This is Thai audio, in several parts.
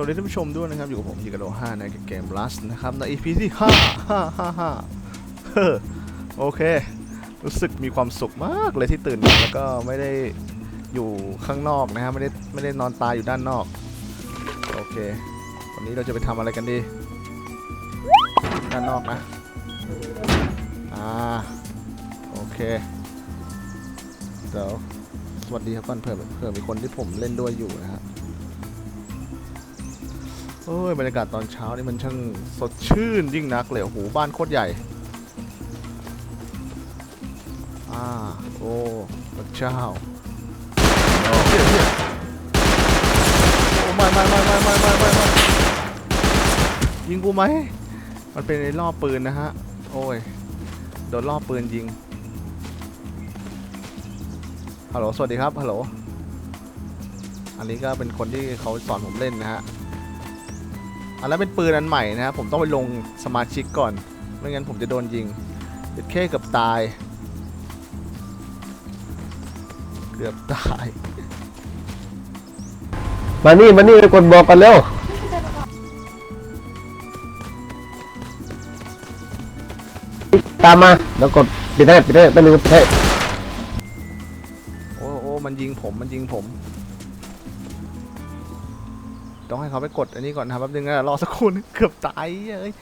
วัสดีท่านผู้ชมด้วยนะครับ อยู่กับผมยิกาโด5ในเกม Rust นะครับ ใน EP ที่5 5 5 5เฮ้อโอเค รู้สึกมีความสุขมากเลยที่ตื่นมาแล้วก็ไม่ได้อยู่ข้างนอกนะฮะไม่ได้ไม่ได้นอนตายอยู่ด้านนอก โอเค วันนี้เราจะไปทำอะไรกันดี ด้านนอกนะ อ่า โอเคเดี๋ยวสวัสดีครับก่อนเผื่อเผื่อมีคนที่ผมเล่นด้วยอยู่นะฮะ เอ้ยบรรยากาศตอนเช้านี่มันช่างสดชื่นยิ่งนักเลยโอ้โหบ้านโคตรใหญ่อ่าโอ้พระเจ้าเฮียเยโอ้ไม่ไม่ไม่ไม่ไม่ไม่ไม่ยิงกูไหมมันเป็นในรอบปืนนะฮะโอ้ยโดนรอบปืนยิงฮัลโหลสวัสดีครับฮัลโหลอันนี้ก็เป็นคนที่เขาสอนผมเล่นนะฮะ อันนั้นเป็นปืนอันใหม่นะครับผมต้องไปลงสมาชิกก่อน ไม่งั้นผมจะโดนยิงเด็ดแค่เกือบตาย เกือบตาย มานี่มานี่ไปกดบอกกันเร็วตามมาแล้วกดปิดให้ปิดให้แป๊บนึงปิดให้โอ้โอ้มันยิงผมมันยิงผม ต้องให้เขาไปกดอันนี้ก่อนนะครับแป๊บนึงนะรอสักครู่นึงเกือบตายเอ้ย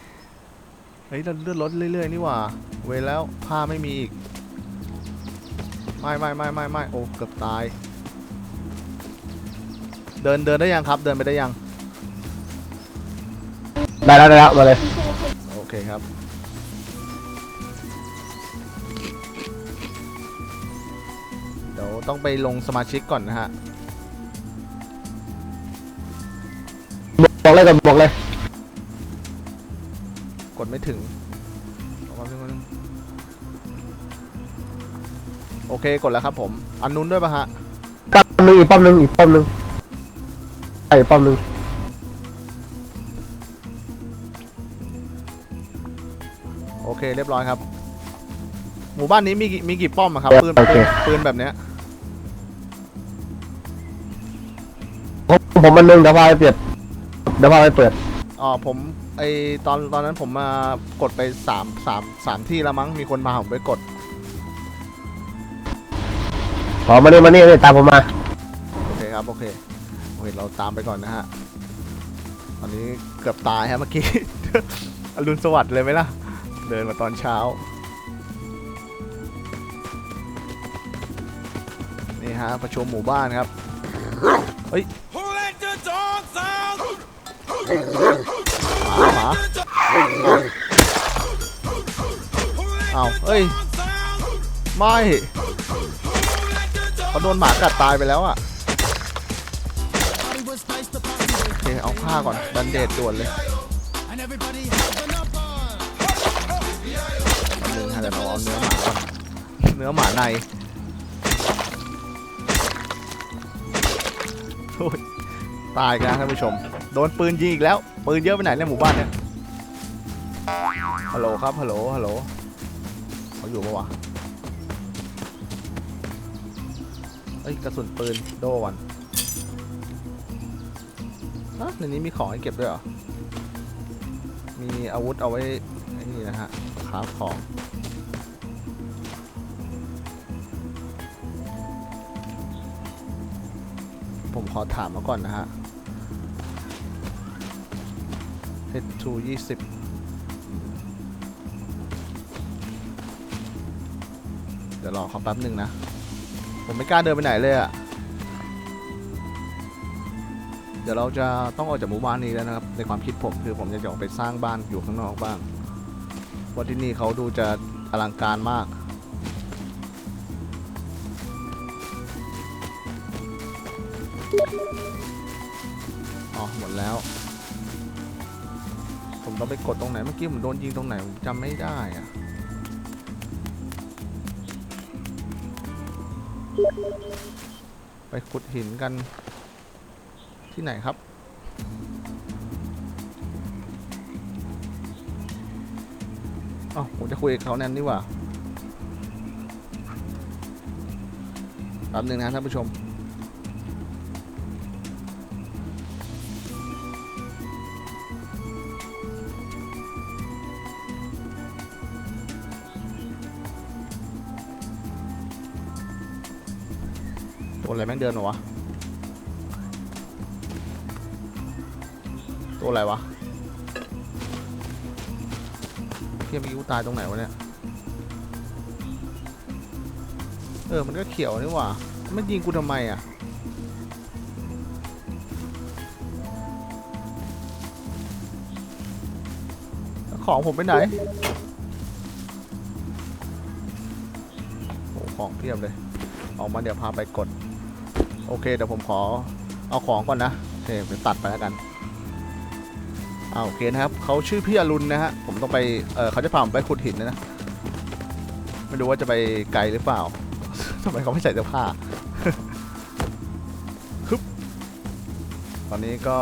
เฮ้ยเราเลื่อนรถเรื่อยๆนี่หว่า เวรแล้วผ้าไม่มีอีกไม่ไม่ไม่ไม่ไม่โอ้เกือบตาย เดินเดินได้ยังครับ เดินไปได้ยัง ได้แล้วได้แล้วมาเลยโอเคครับเดี๋ยวต้องไปลงสมาชิกก่อนนะฮะ บอกเลยกันบอกเลย กดไม่ถึงเอามาเพิ่งมาเพิ่งโอเคกดแล้วครับผม อันนู้นด้วยปะฮะ ป้อมหนึ่งอีกป้อมหนึ่งอีกป้อมหนึ่งไอ้ป้อมหนึ่งโอเคเรียบร้อยครับ หมู่บ้านนี้มีกี่มีกี่ป้อมอะครับปืนปืนปืนแบบเนี้ยผมผมมันหนึ่งเดี๋ยวพาไปเปิด เดี๋ยวพาไปเปิด อ๋อผมไอตอนตอนนั้นผมมากดไปสามสามสามที่แล้วมั้งมีคนมาผมไปกด ขอมานี่มานี่นี่ตามผมมา โอเคครับ โอเคโอเคเราตามไปก่อนนะฮะ ตอนนี้เกือบตายฮะเมื่อกี้ อรุณสวัสดิ์เลยไหมล่ะ เดินมาตอนเช้า นี่ฮะ ประชุมหมู่บ้านครับ Who let the dogs out? หมาหมา Who let อ้าเอ้ย ไม่เขาโดนหมากัดตายไปแล้วอะโอเคเอาผ้าก่อนบันเดดด่วนเลยนึงฮะเดี๋ยวเราเอาเนื้อหมาก่อนเนื้อหมาในโอ้ยตายกันนะท่านผู้ชม โดนปืนยิงอีกแล้ว ปืนเยอะไปไหนในหมู่บ้านเนี่ย ฮัลโหลครับ ฮัลโหล ฮัลโหลเขาอยู่ปะวะเอ้ย กระสุนปืนโดวันฮะในนี้มีของให้เก็บด้วยเหรอ มีอาวุธเอาไว้ไอ้นี่นะฮะคราฟของผมขอถามมาก่อนนะฮะ H2 20 เดี๋ยวรอเขาแป๊บหนึ่งนะ ผมไม่กล้าเดินไปไหนเลยอะเดี๋ยวเราจะต้องออกจากหมู่บ้านนี้แล้วนะครับ ในความคิดผมคือผมจะออกไปสร้างบ้านอยู่ข้างนอกบ้างเพราะที่นี่เขาดูจะอลังการมากอ๋อหมดแล้ว ผมต้องไปกดตรงไหนเมื่อกี้ผมโดนยิงตรงไหนผมจำไม่ได้อะไปขุดหินกันที่ไหนครับ อ๋อผมจะคุยกับเขาแน่นนี่ว่าแป๊บหนึ่งนะท่านผู้ชม แม่งเดินมาวะ ตัวอะไรวะเฮียเมื่อกี้กูตายตรงไหนวะเนี่ย เออ มันก็เขียวนี่หว่า มันยิงกูทำไมอะของผมไปไหน โอ้ของเพียบเลย ออกมาเดี๋ยวพาไปกด โอเคเดี๋ยวผมขอเอาของก่อนนะโอเคเดี๋ยวตัดไปแล้วกันเอาโอเคนะครับเขาชื่อพี่อรุณนะฮะผมต้องไปเออเขาจะพาผมไปขุดหินนะนะไม่รู้ว่าจะไปไกลหรือเปล่าทำไมเขาไม่ใส่เสื้อผ้าฮึบตอนนี้ก็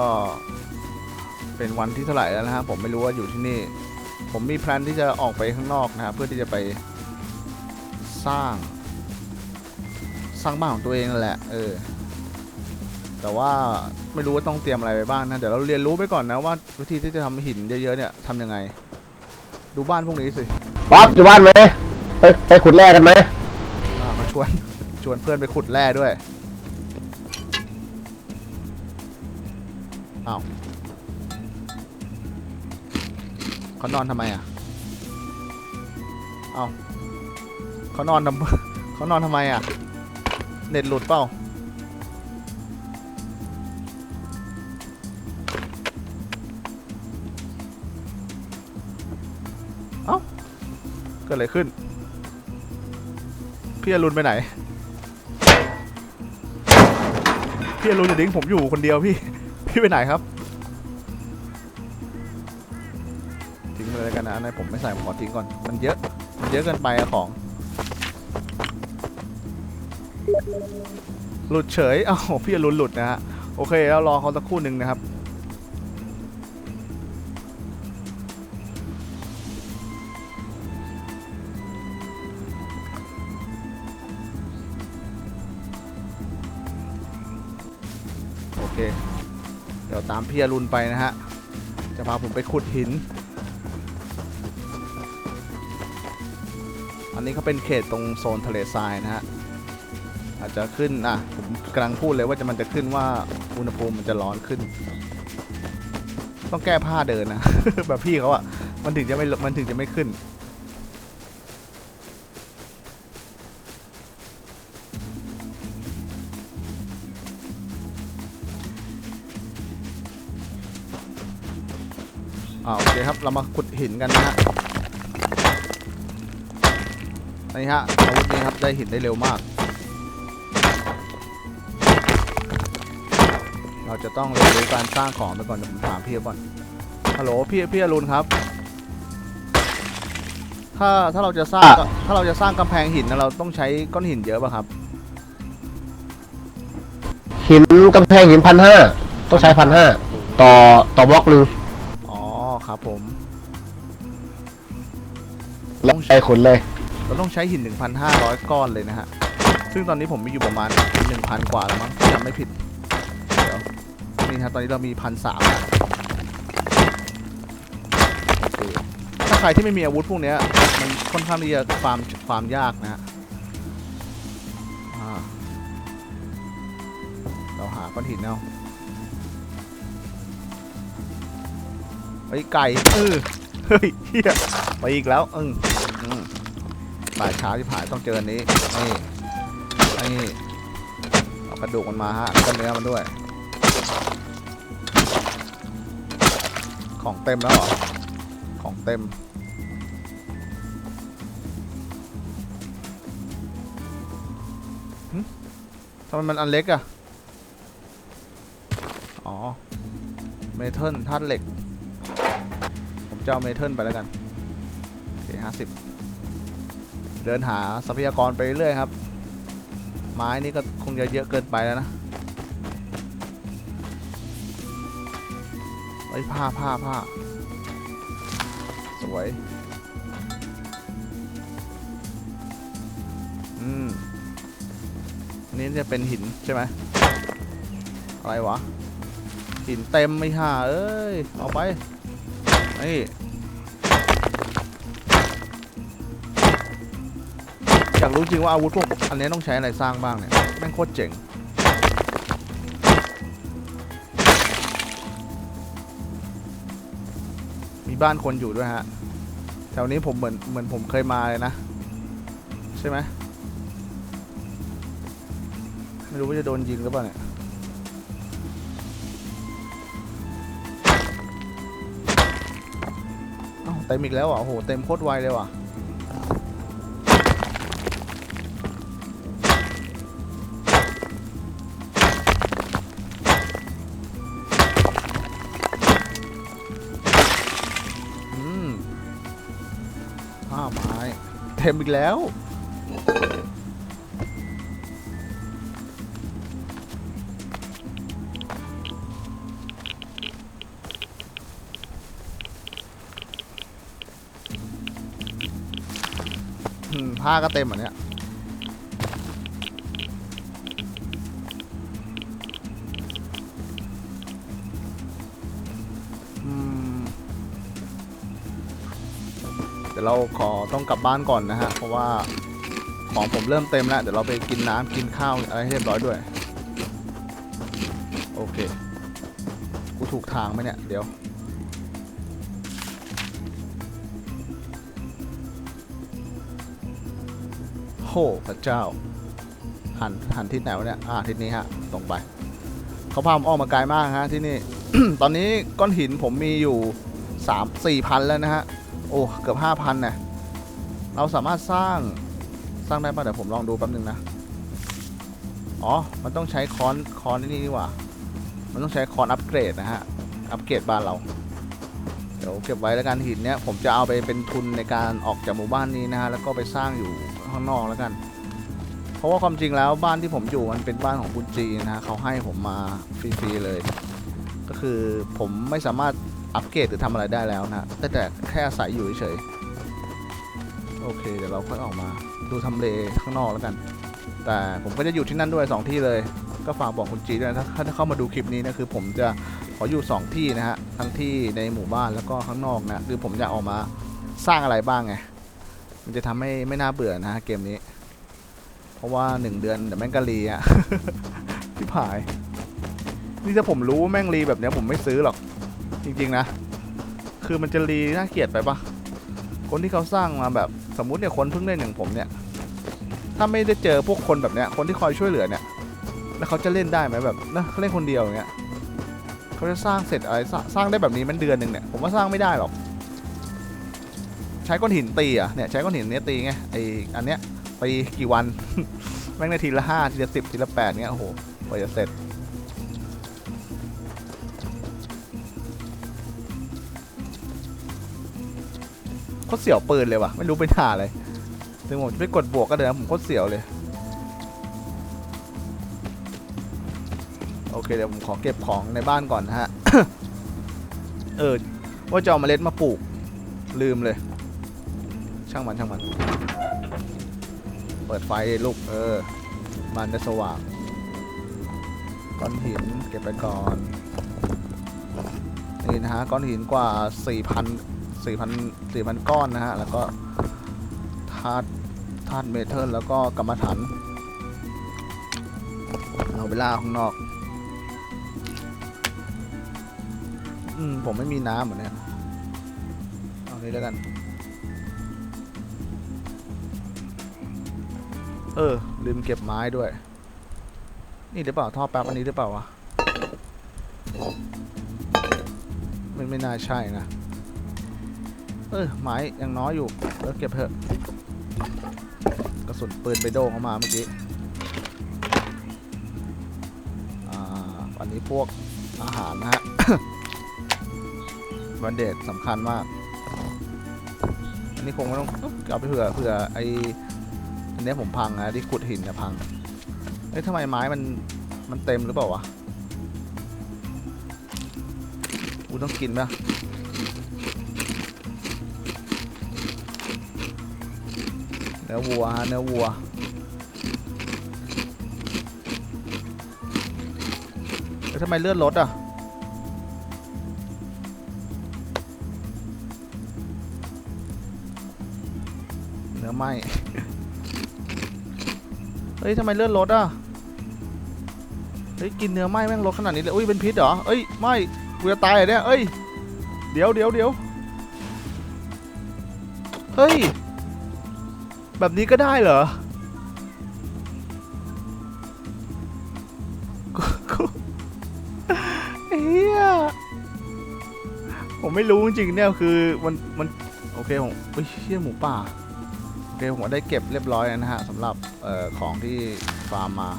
เป็นวันที่เท่าไหร่แล้วนะฮะผมไม่รู้ว่าอยู่ที่นี่ ผมมีแพลนที่จะออกไปข้างนอกนะครับเพื่อที่จะไปสร้าง สร้างบ้านของตัวเองนั่นแหละเออแต่ว่าไม่รู้ว่าต้องเตรียมอะไรไปบ้างนะเดี๋ยวเราเรียนรู้ไปก่อนนะว่าวิธีที่จะทำหินเยอะๆเนี่ยทำยังไง ดูบ้านพวกนี้สิป๊อปอยู่บ้านไหมไปไปขุดแร่กันไหมอ่ามาชวน ชวนเพื่อนไปขุดแร่ด้วยอ้าวเขานอนทำไมอะอ้าวเขานอนทำ เขานอนทำไมอะ เน็ตหลุดเปล่าเอ้าเกิดอะไรขึ้น พี่อรุณไปไหน พี่อรุณจะดิ้งผมอยู่คนเดียวพี่ พี่ไปไหนครับ ทิ้งไปเลยกันนะอันไหนผมไม่ใส่ผมขอทิ้งก่อน มันเยอะ มันเยอะเกินไปอะของ หลุดเฉยเอ้าพี่อรุณหลุดนะฮะ โอเค แล้วรอเขาสักครู่หนึ่งนะครับ โอเค เดี๋ยวตามพี่อรุณไปนะฮะ จะพาผมไปขุดหิน อันนี้เขาเป็นเขตตรงโซนทะเลทรายนะฮะ อาจจะขึ้นอะผมกำลังพูดเลยว่าจะมันจะขึ้นว่าอุณหภูมิมันจะร้อนขึ้น ต้องแก้ผ้าเดินนะ แบบพี่เขาอะมันถึงจะไม่มันถึงจะไม่ขึ้น อ่าโอเคครับ เรามาขุดหินกันนะฮะนี่ฮะอาวุธนี้ครับได้หินได้เร็วมาก เราจะต้องเรียนรู้การสร้างของไปก่อนเดี๋ยวผมถามพี่ก่อนฮัลโหลพี่พี่อรุณครับ ถ้าถ้าเราจะสร้างก็ถ้าเราจะสร้างกำแพงหินนะเราต้องใช้ก้อนหินเยอะป่ะครับหินกำแพงหินพันห้าต้องใช้พันห้าต่อต่อบล็อกหนึ่งอ๋อครับผม แล้วใช้ขุดเลย เราต้องใช้หิน1,500ก้อนเลยนะฮะ ซึ่งตอนนี้ผมมีอยู่ประมาณ1,000กว่าแล้วมั้งถ้าจำไม่ผิดเดี๋ยว นี่ครับตอนนี้เรามีพันสามถ้าใครที่ไม่มีอาวุธพวกนี้มันค่อนข้างที่จะฟาร์มฟาร์มยากนะเราหาก้อนหินเอาเฮ้ไก่เออเฮ้ยเฮียไปอีกแล้วอืมอืมป่าช้าที่ผ่านต้องเจออันนี้นี่นี่เอากระดูกมันมาฮะแล้วก็เนื้อมันด้วย ของเต็มแล้วเหรอ ของเต็ม ทำไมมันอันเล็กอะอ๋อ เมทัลธาตุเหล็ก ผมจะเอาเมทัลไปแล้วกันโอเคห้าสิบ เดินหาทรัพยากรไปเรื่อยครับ ไม้นี่ก็คงจะเยอะเกินไปแล้วนะ ไอ้ผ้าผ้าผ้าสวย อืมอันนี้จะเป็นหินใช่ไหมอะไรวะ หินเต็มไม่ห่าเอ้ย เอาไป นี่อยากรู้จริงว่าอาวุธพวกอันนี้ต้องใช้อะไรสร้างบ้างเนี่ย แม่งโคตรเจ๋ง มีบ้านคนอยู่ด้วยฮะ แถวนี้ผมเหมือนเหมือนผมเคยมาเลยนะ ใช่ไหมไม่รู้ว่าจะโดนยิงหรือเปล่าเนี่ย เต็มอีกแล้วอะโอ้โห เต็มโคตรไวเลยว่ะาไม้เต็มอีกแล้ว ผ้าก็เต็มอะเนี่ยเดี๋ยวเราขอ ต้องกลับบ้านก่อนนะฮะ เพราะว่าของผมเริ่มเต็มแล้ว เดี๋ยวเราไปกินน้ำกินข้าวอะไรให้เรียบร้อยด้วย โอเค กูถูกทางไหมเนี่ย เดี๋ยว โหพระเจ้า หันหันทิศไหนวะเนี่ย อ่าทิศนี้ฮะ ตรงไป เขาพามออกมาไกลมากฮะที่นี่ ตอนนี้ก้อนหินผมมีอยู่สามสี่พันแล้วนะฮะ โอ้ เกือบห้าพันเนี่ย เราสามารถสร้างสร้างได้ป่ะเดี๋ยวผมลองดูแป๊บนึงนะ อ๋อ มันต้องใช้ค้อนค้อนนี่นี่หว่า มันต้องใช้ค้อนอัปเกรดนะฮะ อัปเกรดบ้านเรา เดี๋ยวเก็บไว้แล้วกันหินเนี้ยผมจะเอาไปเป็นทุนในการออกจากหมู่บ้านนี้นะฮะ แล้วก็ไปสร้างอยู่ข้างนอกแล้วกัน เพราะว่าความจริงแล้วบ้านที่ผมอยู่มันเป็นบ้านของคุณจีนะฮะเขาให้ผมมาฟรีๆเลย ก็คือผมไม่สามารถอัปเกรดหรือทำอะไรได้แล้วนะแต่แต่แค่อาศัยอยู่เฉยๆ โอเค เดี๋ยวเราค่อยออกมา ดูทำเลข้างนอกแล้วกัน แต่ผมก็จะอยู่ที่นั่นด้วย 2 ที่เลย ก็ฝากบอกคุณจีด้วยนะถ้าถ้าเข้ามาดูคลิปนี้นะคือ ผมจะขออยู่ 2 ที่นะฮะ ทั้งที่ในหมู่บ้านแล้วก็ข้างนอกนะ คือผมจะออกมาสร้างอะไรบ้างไง มันจะทำให้ไม่น่าเบื่อนะฮะเกมนี้ เพราะว่า 1 เดือนเดี๋ยวแม่งก็รีอะที่ผาย นี่ถ้าผมรู้แม่งรีแบบเนี้ยผมไม่ซื้อหรอก จริง ๆ นะ คือมันจะรีน่าเกลียดไปปะ คนที่เขาสร้างมาแบบสมมุติเนี่ยคนเพิ่งเล่นอย่างผมเนี่ย ถ้าไม่ได้เจอพวกคนแบบเนี้ย คนที่คอยช่วยเหลือเนี่ย แล้วเขาจะเล่นได้ไหมแบบนะเขาเล่นคนเดียวอย่างเงี้ยเขาจะสร้างเสร็จอะไรสร้างสร้างได้แบบนี้มันเดือนหนึ่งเนี่ยผมว่าสร้างไม่ได้หรอก ใช้ก้อนหินตีอะเนี่ยใช้ก้อนหินเนี้ยตีไงไออันเนี้ยตีกี่วัน แม่งในทีละห้าทีละสิบทีละแปดเงี้ยโอ้โหกว่าจะเสร็จ โคตรเสียวปืนเลยว่ะ ไม่รู้เป็นหาอะไรถึงผมจะไปกดบวกก็เดินผมโคตรเสียวเลย โอเคเดี๋ยวผมขอเก็บของในบ้านก่อนนะฮะ เออ ว่าจะเอาเมล็ดมาปลูก ลืมเลย ช่างมันช่างมัน เปิดไฟลยลูก เออ มันจะสว่างก้อนหินเก็บไปก่อนนี่นะฮะก้อนหินกว่า4,000 4,000 4,000ก้อนนะฮะ แล้วก็ธาตุธาตุเมทัลแล้วก็กรรมฐานเอาไปล่าข้างนอก อืม ผมไม่มีน้ำเหมือนเนี้ยเอานี้แล้วกัน เออ ลืมเก็บไม้ด้วย นี่หรือเปล่าท่อแป๊บอันนี้หรือเปล่าวะไม่ไม่น่าใช่นะ เออไม้ยังน้อยอยู่เออเก็บเถอะกระสุนปืนไปโดงเข้ามาเมื่อกี้อ่าอันนี้พวกอาหารนะฮะวันเดทสำคัญมาก อันนี้คงไม่ต้องเอาไปเผื่อเผื่อไออันนี้ผมพังนะที่ขุดหินเนี่ยพังเอ้ยทำไมไม้มันมันเต็มหรือเปล่าวะ กูต้องกินปะเนื้อวัวฮะเนื้อวัว แล้วทำไมเลือดลดอะ เนื้อไหมเฮ้ยทำไมเลือดลดอะ เฮ้ยกินเนื้อไหมแม่งลดขนาดนี้เลย อุ้ยเป็นพิษเหรอ เอ้ยไม่กูจะตายเหรอเนี่ย เอ้ย เดี๋ยวเดี๋ยวเดี๋ยวเฮ้ย แบบนี้ก็ได้เหรอเฮียผมไม่รู้จริงๆเนี่ยคือมันมันโอเคผมเฮ้ยเฮียหมูป่าโอเคผมได้เก็บเรียบร้อยนะฮะสำหรับเอ่อของที่ฟาร์มมา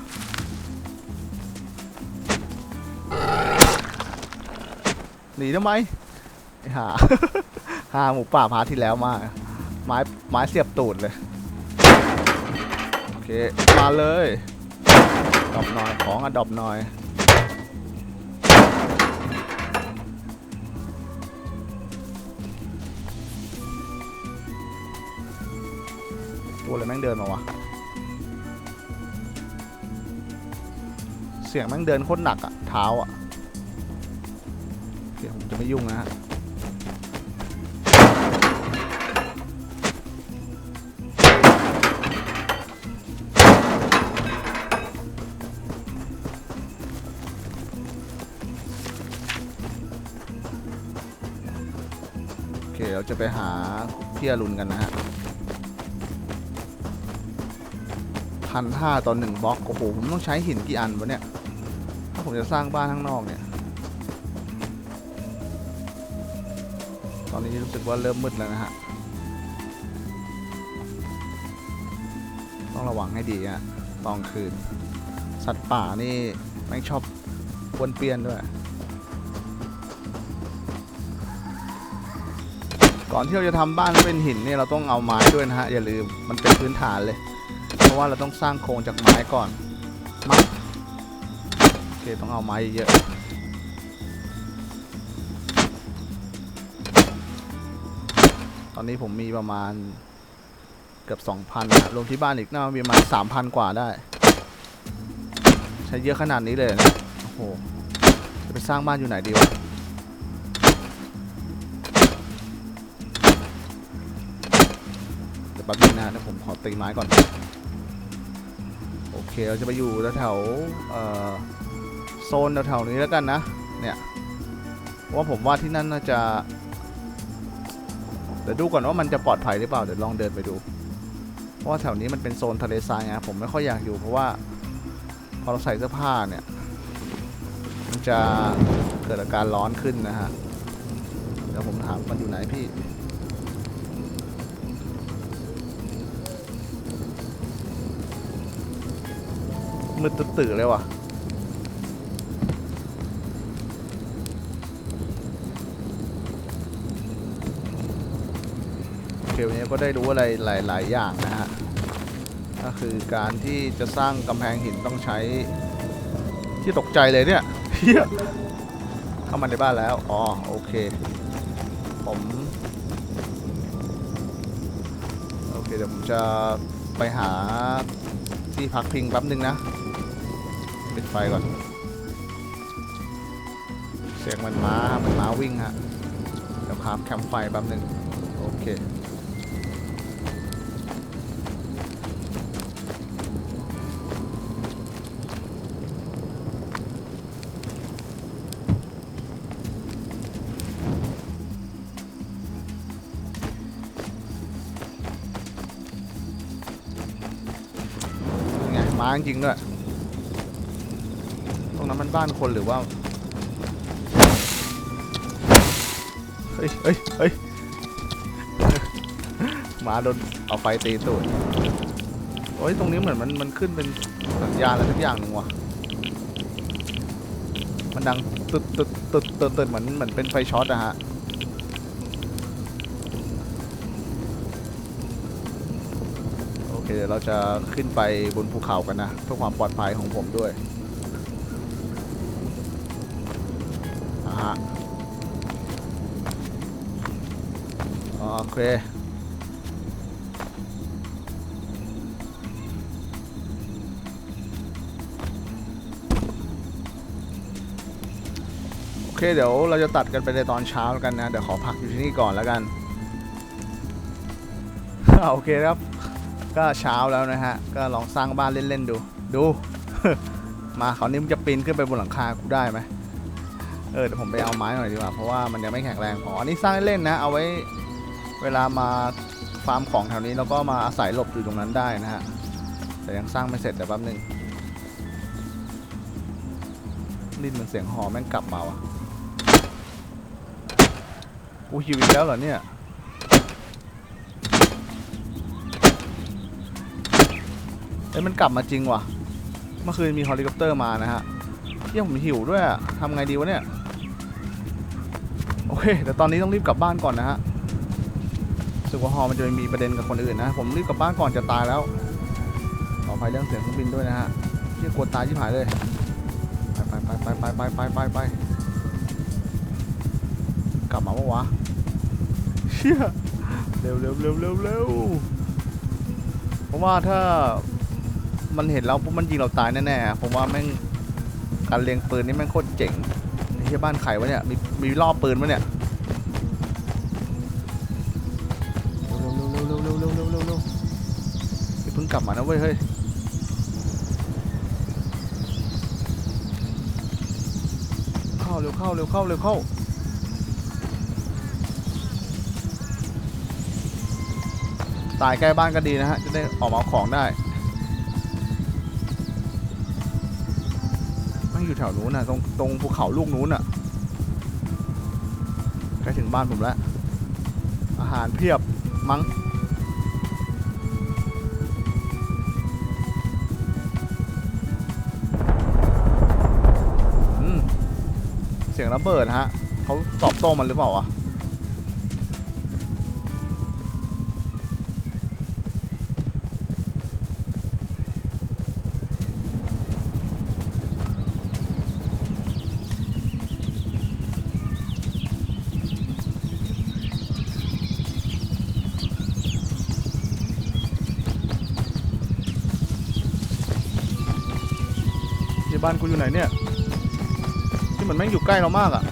หนีทำไมไอ้ห่าหาหมูป่าพาที่แล้วมากไม้ไม้เสียบตูดเลย เค มาเลยดอปหน่อย ของอะดอปหน่อย ตัวอะไรแม่งเดินมาวะ เสียงแม่งเดินโคตรหนักอะเท้าอะโอเคผมจะไม่ยุ่งนะฮะ จะไปหาพี่อรุณกันนะฮะพันห้าต่อหนึ่งบล็อกโอ้โหผมต้องใช้หินกี่อันวะเนี่ย ถ้าผมจะสร้างบ้านข้างนอกเนี่ย ตอนนี้รู้สึกว่าเริ่มมืดแล้วนะฮะ ต้องระวังให้ดีฮะตอนคืน สัตว์ป่านี่แม่งชอบวนเปี้ยนด้วย ก่อนที่เราจะทำบ้านเป็นหินเนี่ยเราต้องเอาไม้ด้วยนะฮะอย่าลืมมันเป็นพื้นฐานเลย เพราะว่าเราต้องสร้างโครงจากไม้ก่อนไม้โอเคต้องเอาไม้เยอะตอนนี้ผมมีประมาณเกือบ2,000นะรวมที่บ้านอีกน่ามีประมาณ3,000 กว่าได้ ใช้เยอะขนาดนี้เลยนะโอ้โหจะไปสร้างบ้านอยู่ไหนดีวะ แป๊บนึงนะเดี๋ยวผมขอตีไม้ก่อน โอเคเราจะไปอยู่แถวโซนแถวๆนี้แล้วกันนะ เนี่ยว่าผมว่าที่นั่นน่าจะเดี๋ยวดูก่อนว่ามันจะปลอดภัยหรือเปล่าเดี๋ยวลองเดินไปดู เพราะว่าแถวนี้มันเป็นโซนทะเลทรายไงผมไม่ค่อยอยากอยู่เพราะว่าพอเราใส่เสื้อผ้าเนี่ย มันจะเกิดอาการร้อนขึ้นนะฮะเดี๋ยวผมถามมันอยู่ไหนพี่ มืดตื่นเลยว่ะเควันนี้ก็ได้รู้อะไรหลาย ๆ อย่างนะฮะ ก็คือการที่จะสร้างกำแพงหินต้องใช้ที่ตกใจเลยเนี่ยเฮียเข้ามาในบ้านแล้ว อ๋อ โอเค ผม โอเค เดี๋ยวผมจะไปหาที่พักพิงแป๊บนึงนะ ไฟก่อน เสียงมันม้า มันม้าวิ่งฮะ เดี๋ยวคราบแคมป์ไฟแป๊บนึงโอเคไงม้าจริงด้วย รงนั้นมันบ้านคนหรือว่า เฮ้ยเฮ้ยเฮ้ยหมาโดนเอาไฟตีตูดโอ้ยตรงนี้เหมือนมันมันขึ้นเป็นสัญญาณอะไรสักอย่างหนึ่งว่ะ มันดังตึดตึดตึดตึดตึดเหมือนเหมือนเป็นไฟช็อตอะฮะโอเคเดี๋ยวเราจะขึ้นไปบนภูเขากันนะเพื่อความปลอดภัยของผมด้วย เค โอเค เดี๋ยวเราจะตัดกันไปในตอนเช้าแล้วกันนะ เดี๋ยวขอพักอยู่ที่นี่ก่อนแล้วกัน โอเคครับ ก็เช้าแล้วนะฮะ ก็ลองสร้างบ้านเล่น ๆ ดู ดู มาคราวนี้มันจะปีนขึ้นไปบนหลังคากูได้ไหมเออเดี๋ยวผมไปเอาไม้หน่อยดีกว่าเพราะว่ามันยังไม่แข็งแรงพออันนี้สร้างเล่นนะ เอาไว้ เวลามาฟาร์มของแถวนี้แล้วก็มาอาศัยหลบอยู่ตรงนั้นได้นะฮะ แต่ยังสร้างไม่เสร็จแต่แป๊บนึงลิ้นเหมือนเสียงหอแม่งกลับมาว่ะกูหิวอีกแล้วเหรอเนี่ยเอ้ยมันกลับมาจริงว่ะ เมื่อคืนมีเฮลิคอปเตอร์มานะฮะเที่ยผมหิวด้วยอะทำไงดีวะเนี่ย โอเคแต่ตอนนี้ต้องรีบกลับบ้านก่อนนะฮะ สึกว่าฮอมันจะมีประเด็นกับคนอื่นนะ ผมรีบกลับบ้านก่อนจะตายแล้ว ขออภัยเรื่องเสียงเครื่องบินด้วยนะฮะเที่ยกลัวตายชิบหายเลย ไปไปไปไปไปไปไปไปกลับมาปะวะเชี่ยเร็วเร็วเร็วเร็วเร็วเพราะว่าถ้ามันเห็นเราปุ๊บมันยิงเราตายแน่ๆผมว่าแม่งการเลียงปืนนี่แม่งโคตรเจ๋งไอ้เหี้ยบ้านใครวะเนี่ยมีมีรอบปืนวะเนี่ย งกลับมานะเว้ยเฮ้ยเข้าเร็วเข้าเร็วเข้าเร็วเข้าตายใกล้บ้านก็ดีนะฮะ จะได้ออกมาเอาของได้มันอยู่แถวนู้นน่ะ ตรงตรงภูเขาลูกนู้นน่ะใกล้ถึงบ้านผมแล้ว อาหารเพียบมั้ง ระเบิดฮะเขาตอบโต้มันหรือเปล่าวะที่บ้านกูอยู่ไหนเนี่ย เหมือนแม่งอยู่ใกล้เรามากอะ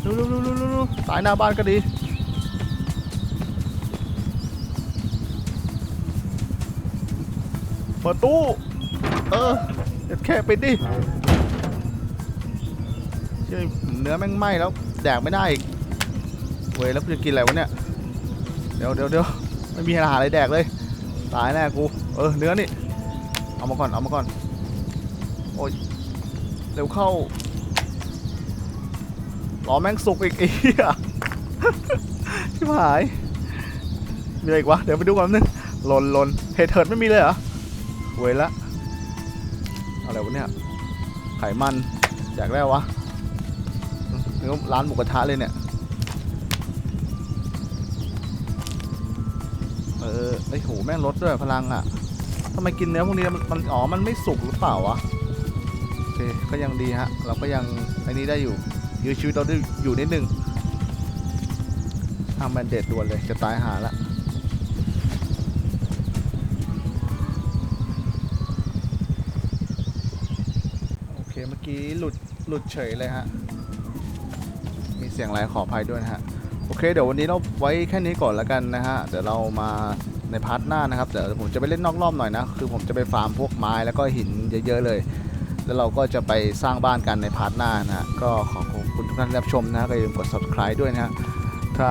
เร็วเร็วเร็วเร็วเร็วเร็วตายหน้าบ้านก็ดี เปิดตู้ เออเดี๋ยวแค่ปิดดิเฮ้ยเนื้อแม่งไหม้แล้ว แดกไม่ได้อีก เว้ยแล้วจะกินอะไรวะเนี่ย เดี๋ยวเดี๋ยวเดี๋ยวไม่มีอาหารอะไรแดกเลย ตายแน่กู เออ เนื้อนี่ เอามาก่อน เอามาก่อน โอ้ย เร็วเข้ารอแม่งสุกอีกอ้เหี้ยชิบหาย มีอะไรอีกวะ เดี๋ยวไปดูก่อนแป๊บนึงหล่นหล่นเฮดเทิดไม่มีเลยเหรอเว้ยละอะไรวะเนี่ย ไขมันอยากได้วะนี่ก็ร้านหมูกระทะเลยเนี่ย เออไอ้โหแม่งลดด้วยพลังอะทำไมกินเนื้อพวกนี้มันอ๋อมันไม่สุกหรือเปล่าวะ ก็ยังดีฮะ เราก็ยังไอ้นี้ได้อยู่ยื้อชีวิตเราได้อยู่นิดนึงทำแบนเด็ดด่วนเลยจะตายหาละโอเคเมื่อกี้หลุดหลุดเฉยเลยฮะ มีเสียงไรขออภัยด้วยนะฮะ โอเค เดี๋ยววันนี้เราไว้แค่นี้ก่อนแล้วกันนะฮะ เดี๋ยวเรามาในพาร์ทหน้านะครับ เดี๋ยวผมจะไปเล่นนอกรอบหน่อยนะ คือผมจะไปฟาร์มพวกไม้แล้วก็หินเยอะๆเลย แล้วเราก็จะไปสร้างบ้านกันในพาร์ทหน้านะฮะก็ขอขอบคุณทุกท่านที่รับชมนะฮะก็อย่าลืมกด subscribe ด้วยนะฮะถ้า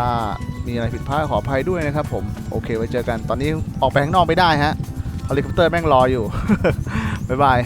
มีอะไรผิดพลาดขออภัยด้วยนะครับผมโอเคไว้เจอกันตอนนี้ออกไปข้างนอกไม่ได้ฮะเฮลิคอปเตอร์แม่งรออยู่ บ๊ายบาย